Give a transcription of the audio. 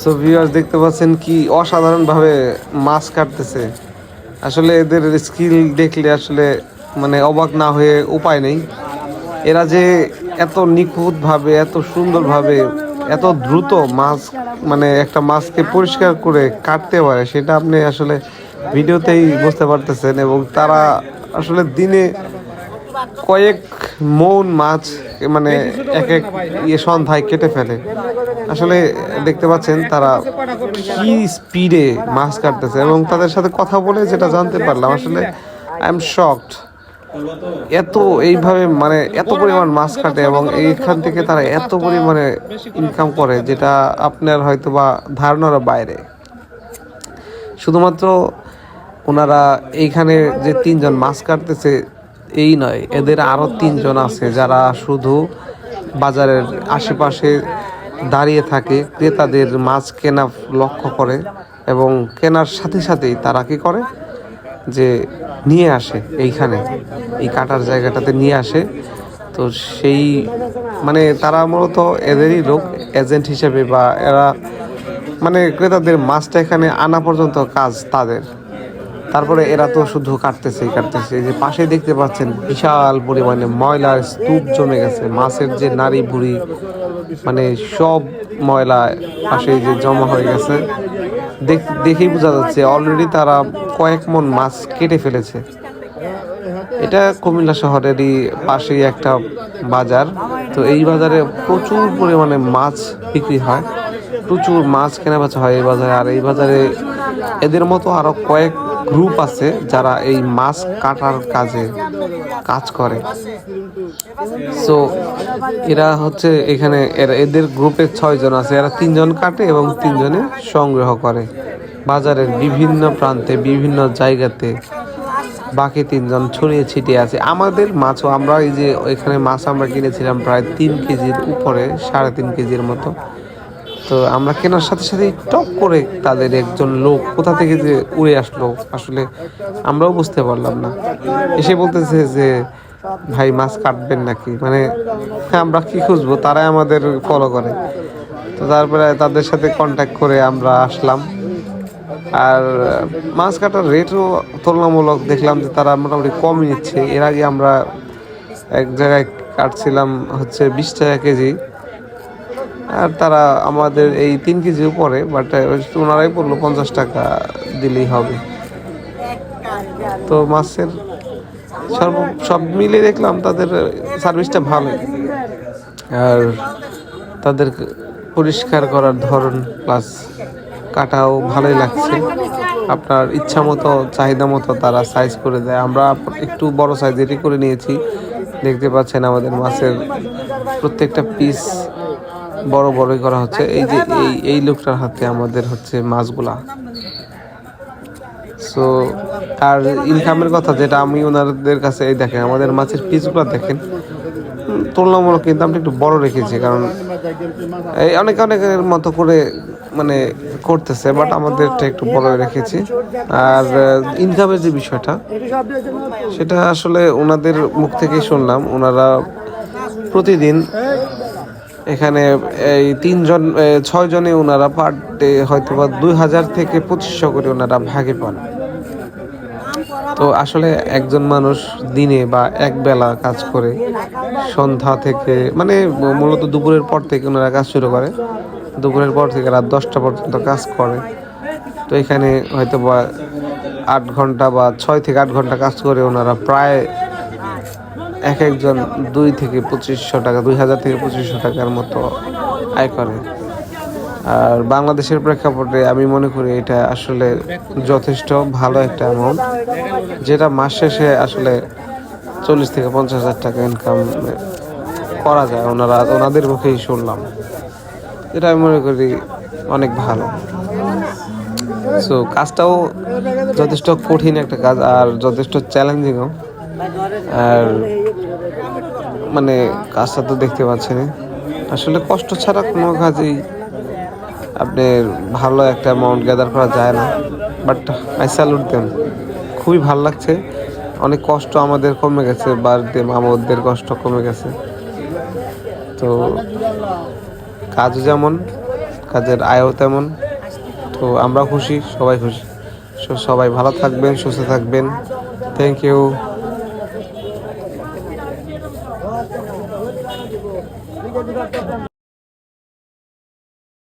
So viewers দেখতে পাচ্ছেন কি অসাধারণভাবে মাছ কাটতেছে। আসলে এদের স্কিল দেখলে আসলে মানে অবাক না হয়ে উপায় নেই। এরা যে এত নিখুঁতভাবে, এত সুন্দরভাবে, এত দ্রুত মাছ মানে একটা মাছকে পরিষ্কার করে কাটতে পারে, সেটা আপনি আসলে ভিডিওতেই বুঝতে পারতেছেন এবং তারা আসলে দিনে কয়েক মৌন মাছ মানে এক এক ইয়ে সন্ধ্যায় কেটে ফেলে। আসলে দেখতে পাচ্ছেন তারা কি স্পিডে মাছ কাটতেছে এবং তাদের সাথে কথা বলে যেটা জানতে পারলাম, আসলে আই এম শকড এত এইভাবে মানে এত পরিমাণ মাছ কাটে এবং এইখান থেকে তারা এত পরিমাণে ইনকাম করে, যেটা আপনার হয়তো বা ধারণার বাইরে। শুধুমাত্র ওনারা এইখানে যে তিনজন মাছ কাটতেছে এই নয়, এদের আরও তিনজন আছে যারা শুধু বাজারের আশেপাশে দাঁড়িয়ে থাকে, ক্রেতাদের মাছ কেনা লক্ষ্য করে এবং কেনার সাথে সাথেই তারা কি করে? যে নিয়ে আসে এইখানে, এই কাটার জায়গাটাতে নিয়ে আসে। তো সেই মানে তারা মূলত এদেরই লোক, এজেন্ট হিসেবে বা এরা মানে ক্রেতাদের মাছটা এখানে আনা পর্যন্ত কাজ তাদের। তারপরে এরা তো শুধু কাটতেছে কাটতেছে। যে পাশে দেখতে পাচ্ছেন বিশাল পরিমাণে ময়লার স্তূপ জমে গেছে। মাছের যে নারী বুড়ি মানে সব ময়লা পাশে যে জমা হয়ে গেছে। দেখ- দেখেই বোঝা যাচ্ছে অলরেডি তারা কয়েক মন মাছ কেটে ফেলেছে। এটা কুমিল্লা শহরেরই পাশেই একটা বাজার। তো এই বাজারে প্রচুর পরিমাণে মাছ বিক্রি হয়। প্রচুর মাছ কেনা বেচা হয় এই বাজারে। আর এই বাজারে এদের মতো আরও কয়েক গ্রুপ আছে যারা এই মাছ কাটার কাজে কাজ করে। সো এরা হচ্ছে এখানে এরা এদের গ্রুপে ছয়জন আছে। এরা তিনজন কাটে এবং তিনজনে সংগ্রহ করে। বাজারের বিভিন্ন প্রান্তে, বিভিন্ন জায়গাতে বাকি তিনজন ছড়িয়ে ছিটিয়ে আছে। আমাদের মাছও আমরা এই যে এখানে মাছ আমরা কিনেছিলাম প্রায় তিন কেজির উপরে, সাড়ে তিন কেজির মতো। তো আমরা কেনার সাথে সাথে টপ করে তাদের একজন লোক কোথা থেকে যে উড়ে আসলো আসলে আমরাও বুঝতে পারলাম না। এসে বলতেছে যে ভাই মাছ কাটবেন নাকি? মানে হ্যাঁ, আমরা কি খুঁজবো? তারাই আমাদের ফলো করে। তো তারপরে তাদের সাথে কন্ট্যাক্ট করে আমরা আসলাম। আর মাছ কাটার রেটও তুলনামূলক দেখলাম যে তারা মোটামুটি কমই নিচ্ছে। এর আগে আমরা এক জায়গায় কাটছিলাম হচ্ছে বিশ টাকা কেজি। আর তারা আমাদের এই তিন কেজি উপরে বাট ওনারাই পড়ল পঞ্চাশ টাকা দিলেই হবে। তো মাছের সর্ব, সব মিলে দেখলাম তাদের সার্ভিসটা ভালো। আর তাদের পরিষ্কার করার ধরন প্লাস কাটাও ভালোই লাগছে। আপনার ইচ্ছা মতো, চাহিদা মতো তারা সাইজ করে দেয়। আমরা একটু বড় সাইজেরই করে নিয়েছি। দেখতে পাচ্ছেন আমাদের মাছের প্রত্যেকটা পিস বড় বড়ই করা হচ্ছে। এই যে এই এই লোকটার হাতে আমাদের হচ্ছে মাছগুলা। সো আর ইনকামের কথা যেটা আমি ওনাদের কাছে এই দেখেন, আমাদের মাছের পিসগুলো দেখেন। তুলনামূলক কিন্তু আমি একটু বড় রেখেছি, কারণ এই অনেক অনেকের মতো করে মানে করতেছে বাট আমাদেরটা একটু বড় রেখেছি। আর ইনকামের যে বিষয়টা, সেটা আসলে ওনাদের মুখ থেকেই শুনলাম। ওনারা প্রতিদিন এখানে এই তিনজন ছয়জনে ওনারা পার ডে হয়তো বা দুই হাজার থেকে পঁচিশশো করে ওনারা ভাগে পান। তো আসলে একজন মানুষ দিনে বা এক বেলা কাজ করে, সন্ধ্যা থেকে মানে মূলত দুপুরের পর থেকে ওনারা কাজ শুরু করে। দুপুরের পর থেকে রাত দশটা পর্যন্ত কাজ করে। তো এখানে হয়তো বা আট ঘণ্টা বা ছয় থেকে আট ঘণ্টা কাজ করে ওনারা প্রায় এক একজন দুই থেকে পঁচিশশো টাকা, দুই হাজার থেকে পঁচিশশো টাকার মতো আয় করে। আর বাংলাদেশের প্রেক্ষাপটে আমি মনে করি এটা আসলে যথেষ্ট ভালো একটা অ্যামাউন্ট যেটা মাস শেষে আসলে চল্লিশ থেকে পঞ্চাশ হাজার টাকা ইনকাম করা যায়, ওনারা, ওনাদের মুখেই শুনলাম। এটা আমি মনে করি অনেক ভালো। সো কাজটাও যথেষ্ট কঠিন একটা কাজ আর যথেষ্ট চ্যালেঞ্জিংও আর মানে কাজটা তো দেখতে পাচ্ছেন। আসলে কষ্ট ছাড়া কোনো কাজেই আপনি ভালো একটা অ্যামাউন্ট গ্যাদার করা যায় না। বাট আই স্যালুট দেন খুবই ভালো লাগছে। অনেক কষ্ট আমাদের কমে গেছে, বাড়িতে আমাদের কষ্ট কমে গেছে। তো কাজ যেমন, কাজের আয়ও তেমন। তো আমরা খুশি, সবাই খুশি। সবাই ভালো থাকবেন, সুস্থ থাকবেন। Thank you